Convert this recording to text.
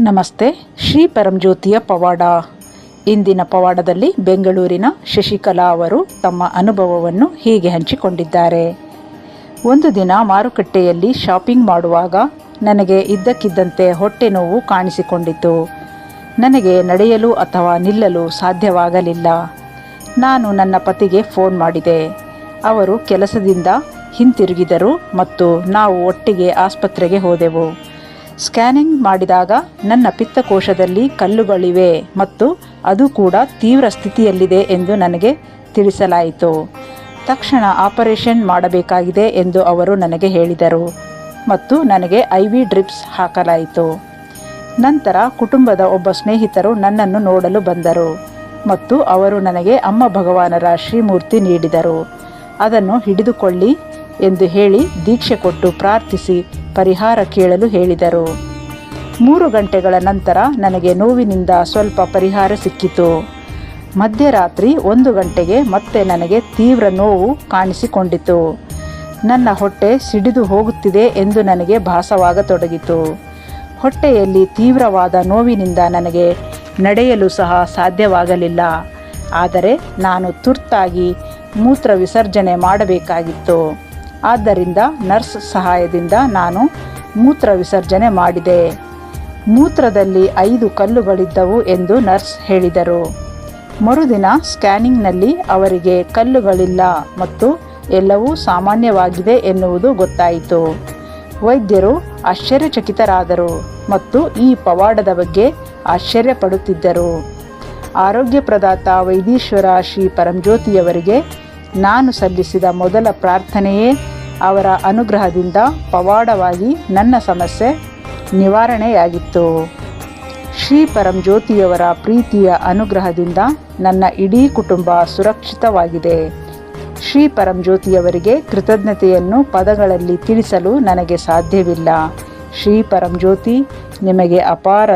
ನಮಸ್ತೆ, ಶ್ರೀ ಪರಂಜ್ಯೋತಿಯ ಪವಾಡ. ಇಂದಿನ ಪವಾಡದಲ್ಲಿ ಬೆಂಗಳೂರಿನ ಶಶಿಕಲಾ ಅವರು ತಮ್ಮ ಅನುಭವವನ್ನು ಹೀಗೆ ಹಂಚಿಕೊಂಡಿದ್ದಾರೆ. ಒಂದು ದಿನ ಮಾರುಕಟ್ಟೆಯಲ್ಲಿ ಶಾಪಿಂಗ್ ಮಾಡುವಾಗ ನನಗೆ ಇದ್ದಕ್ಕಿದ್ದಂತೆ ಹೊಟ್ಟೆ ನೋವು ಕಾಣಿಸಿಕೊಂಡಿತು ನನಗೆ ನಡೆಯಲು ಅಥವಾ ನಿಲ್ಲಲು ಸಾಧ್ಯವಾಗಲಿಲ್ಲ. ನಾನು ನನ್ನ ಪತಿಗೆ ಫೋನ್ ಮಾಡಿದೆ. ಅವರು ಕೆಲಸದಿಂದ ಹಿಂತಿರುಗಿದರು ಮತ್ತು ನಾವು ಒಟ್ಟಿಗೆ ಆಸ್ಪತ್ರೆಗೆ ಹೋದೆವು. ಸ್ಕ್ಯಾನಿಂಗ್ ಮಾಡಿದಾಗ ನನ್ನ ಪಿತ್ತಕೋಶದಲ್ಲಿ ಕಲ್ಲುಗಳಿವೆ ಮತ್ತು ಅದು ಕೂಡ ತೀವ್ರ ಸ್ಥಿತಿಯಲ್ಲಿದೆ ಎಂದು ನನಗೆ ತಿಳಿಸಲಾಯಿತು. ತಕ್ಷಣ ಆಪರೇಷನ್ ಮಾಡಬೇಕಾಗಿದೆ ಎಂದು ಅವರು ನನಗೆ ಹೇಳಿದರು ಮತ್ತು ನನಗೆ ಐ ವಿ ಡ್ರಿಪ್ಸ್ ಹಾಕಲಾಯಿತು. ನಂತರ ಕುಟುಂಬದ ಒಬ್ಬ ಸ್ನೇಹಿತರು ನನ್ನನ್ನು ನೋಡಲು ಬಂದರು ಮತ್ತು ಅವರು ನನಗೆ ಅಮ್ಮ ಭಗವಾನರ ಶ್ರೀಮೂರ್ತಿ ನೀಡಿದರು. ಅದನ್ನು ಹಿಡಿದುಕೊಳ್ಳಿ ಎಂದು ಹೇಳಿ ದೀಕ್ಷೆ ಕೊಟ್ಟು ಪ್ರಾರ್ಥಿಸಿ ಪರಿಹಾರ ಕೇಳಲು ಹೇಳಿದರು. ಮೂರು ಗಂಟೆಗಳ ನಂತರ ನನಗೆ ನೋವಿನಿಂದ ಸ್ವಲ್ಪ ಪರಿಹಾರ ಸಿಕ್ಕಿತು. ಮಧ್ಯರಾತ್ರಿ ಒಂದು ಗಂಟೆಗೆ ಮತ್ತೆ ನನಗೆ ತೀವ್ರ ನೋವು ಕಾಣಿಸಿಕೊಂಡಿತು. ನನ್ನ ಹೊಟ್ಟೆ ಸಿಡಿದು ಹೋಗುತ್ತಿದೆ ಎಂದು ನನಗೆ ಭಾಸವಾಗತೊಡಗಿತು. ಹೊಟ್ಟೆಯಲ್ಲಿ ತೀವ್ರವಾದ ನೋವಿನಿಂದ ನನಗೆ ನಡೆಯಲು ಸಹ ಸಾಧ್ಯವಾಗಲಿಲ್ಲ. ಆದರೆ ನಾನು ತುರ್ತಾಗಿ ಮೂತ್ರ ವಿಸರ್ಜನೆ ಮಾಡಬೇಕಾಗಿತ್ತು. ಆದ್ದರಿಂದ ನರ್ಸ್ ಸಹಾಯದಿಂದ ನಾನು ಮೂತ್ರ ವಿಸರ್ಜನೆ ಮಾಡಿದೆ. ಮೂತ್ರದಲ್ಲಿ ಐದು ಕಲ್ಲುಗಳಿದ್ದವು ಎಂದು ನರ್ಸ್ ಹೇಳಿದರು. ಮರುದಿನ ಸ್ಕ್ಯಾನಿಂಗ್ನಲ್ಲಿ ಅವರಿಗೆ ಕಲ್ಲುಗಳಿಲ್ಲ ಮತ್ತು ಎಲ್ಲವೂ ಸಾಮಾನ್ಯವಾಗಿದೆ ಎನ್ನುವುದು ಗೊತ್ತಾಯಿತು. ವೈದ್ಯರು ಆಶ್ಚರ್ಯಚಕಿತರಾದರು ಮತ್ತು ಈ ಪವಾಡದ ಬಗ್ಗೆ ಆಶ್ಚರ್ಯಪಡುತ್ತಿದ್ದರು. ಆರೋಗ್ಯ ಪ್ರದಾತ ವೈದೀಶ್ವರ ಶ್ರೀ ಪರಂಜ್ಯೋತಿಯವರಿಗೆ ನಾನು ಸಲ್ಲಿಸಿದ ಮೊದಲ ಪ್ರಾರ್ಥನೆಯೇ ಅವರ ಅನುಗ್ರಹದಿಂದ ಪವಾಡವಾಗಿ ನನ್ನ ಸಮಸ್ಯೆ ನಿವಾರಣೆಯಾಗಿತ್ತು. ಶ್ರೀ ಪರಂಜ್ಯೋತಿಯವರ ಪ್ರೀತಿಯ ಅನುಗ್ರಹದಿಂದ ನನ್ನ ಇಡೀ ಕುಟುಂಬ ಸುರಕ್ಷಿತವಾಗಿದೆ. ಶ್ರೀ ಪರಂಜ್ಯೋತಿಯವರಿಗೆ ಕೃತಜ್ಞತೆಯನ್ನು ಪದಗಳಲ್ಲಿ ತಿಳಿಸಲು ನನಗೆ ಸಾಧ್ಯವಿಲ್ಲ. ಶ್ರೀ ಪರಂಜ್ಯೋತಿ ನಿಮಗೆ ಅಪಾರ